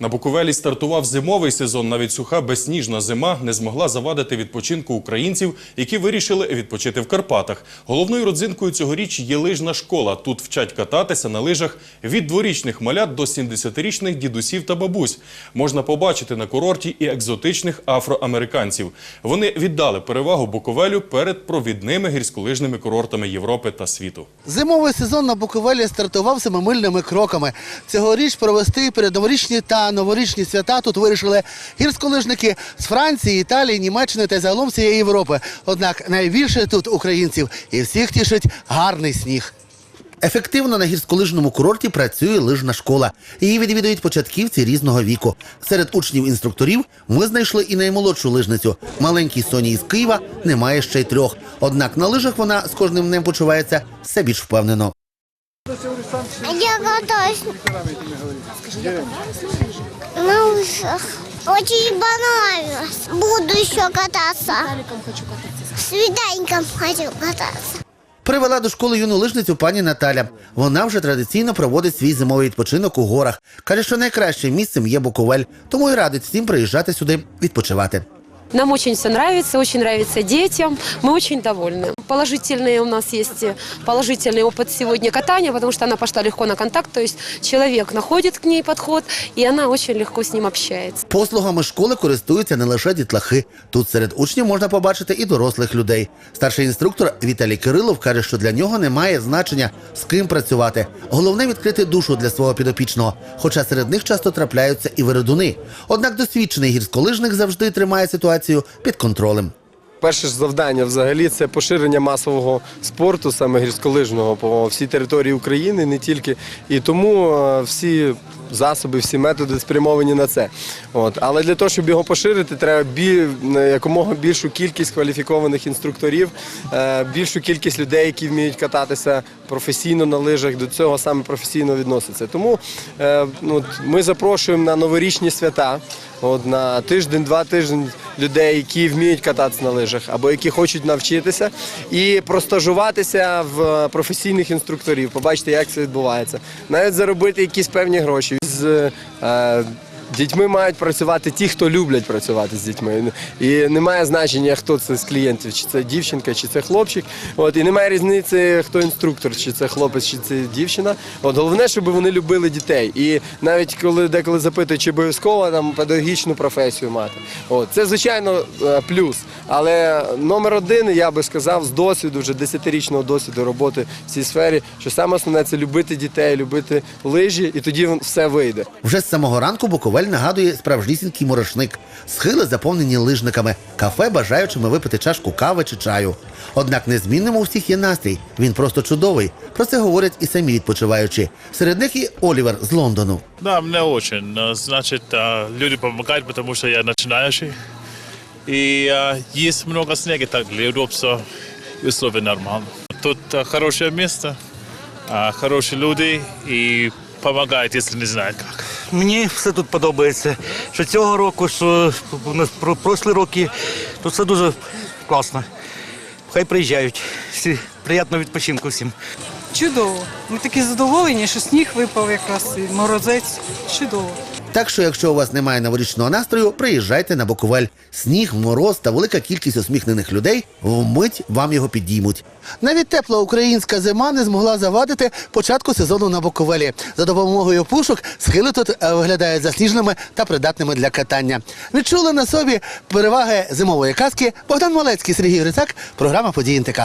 На Буковелі стартував зимовий сезон. Навіть суха безсніжна зима не змогла завадити відпочинку українців, які вирішили відпочити в Карпатах. Головною родзинкою цьогоріч є лижна школа. Тут вчать кататися на лижах від дворічних малят до 70-річних дідусів та бабусь. Можна побачити на курорті і екзотичних афроамериканців. Вони віддали перевагу Буковелю перед провідними гірськолижними курортами Європи та світу. Зимовий сезон на Буковелі стартував семимильними кроками. Цьогоріч провести передноворічні та новорічні свята тут вирішили гірськолижники з Франції, Італії, Німеччини та загалом всієї Європи. Однак найбільше тут українців і всіх тішить гарний сніг. Ефективно на гірськолижному курорті працює лижна школа. Її відвідують початківці різного віку. Серед учнів-інструкторів ми знайшли і наймолодшу лижницю. Маленькій Соні із Києва немає ще й трьох. Однак на лижах вона з кожним днем почувається все більш впевнено. Я катаюсь. Лыжах. Очень понравилось. Буду еще кататься. С виданьком хочу кататься. Привела до школи юну лижницю пані Наталя. Вона вже традиційно проводить свій зимовий відпочинок у горах. Каже, що найкращим місцем є Буковель, тому і радить всім приїжджати сюди відпочивати. Нам очень все нравится, очень нравится детям. Мы очень довольны. Положительный у нас есть э, положительный опыт сегодня катания, потому что она пошла легко на контакт. То есть человек находит к ней подход, и она очень легко с ним общается. Послугами школи користуються не лише дітлахи. Тут серед учнів можна побачити і дорослих людей. Старший інструктор Віталій Кирилов каже, що для нього немає значення з ким працювати. Головне відкрити душу для свого підопічного. Хоча серед них часто трапляються і вередуни. Однак досвідчений гірськолижник завжди тримає ситуацію під контролем. Перше ж завдання взагалі це поширення масового спорту, саме гірськолижного по всій території України, не тільки. І тому е, всі засоби, всі методи спрямовані на це. От. Але для того, щоб його поширити, треба бі... якомога більшу кількість кваліфікованих інструкторів, е, більшу кількість людей, які вміють кататися професійно на лижах, до цього саме професійно відноситься. Тому е, ну, от ми запрошуємо на новорічні свята. От на тиждень-два тижні людей, які вміють кататися на лижах або які хочуть навчитися, і простажуватися в професійних інструкторів, побачити, як це відбувається. Навіть заробити якісь певні гроші. З е, дітьми мають працювати ті, хто люблять працювати з дітьми. І немає значення, хто це з клієнтів, чи це дівчинка, чи це хлопчик. От і немає різниці, хто інструктор, чи це хлопець, чи це дівчина. От головне, щоб вони любили дітей. І навіть коли деколи запитують, чи обов'язково там педагогічну професію мати. От це звичайно е, плюс. Але номер один, я би сказав, з досвіду, вже 10-річного досвіду роботи в цій сфері, що саме основне це любити дітей, любити лижі, і тоді все вийде. Вже з самого ранку Буковель нагадує справжнісінький мурашник. Схили заповнені лижниками, кафе бажаючими випити чашку кави чи чаю. Однак незмінним у всіх є настрій. Він просто чудовий. Про це говорять і самі відпочиваючі. Серед них і Олівер з Лондону. Да, мне очень. Э, Значит, э, люди помогают, потому что я начинающий. И э, есть много снега, так для удобства и условия нормально. Тут э, хорошее место, э, хорошие люди и помогают, если не знают как. Мені все тут подобається. Що цього року, що у про прошлі роки, то все дуже класно. Хай приїжджають. Всі приємного відпочинку всім. Чудово. Ми такі задоволені, що сніг випав якраз і морозець. Чудово. Так що, якщо у вас немає новорічного настрою, приїжджайте на Буковель. Сніг, мороз та велика кількість усміхнених людей вмить вам його підіймуть. Навіть тепла українська зима не змогла завадити початку сезону на Буковелі. За допомогою пушок схили тут е, виглядають засніженими та придатними для катання. Відчули на собі переваги зимової казки Богдан Малецький, Сергій Грицак, програма «Події НТК».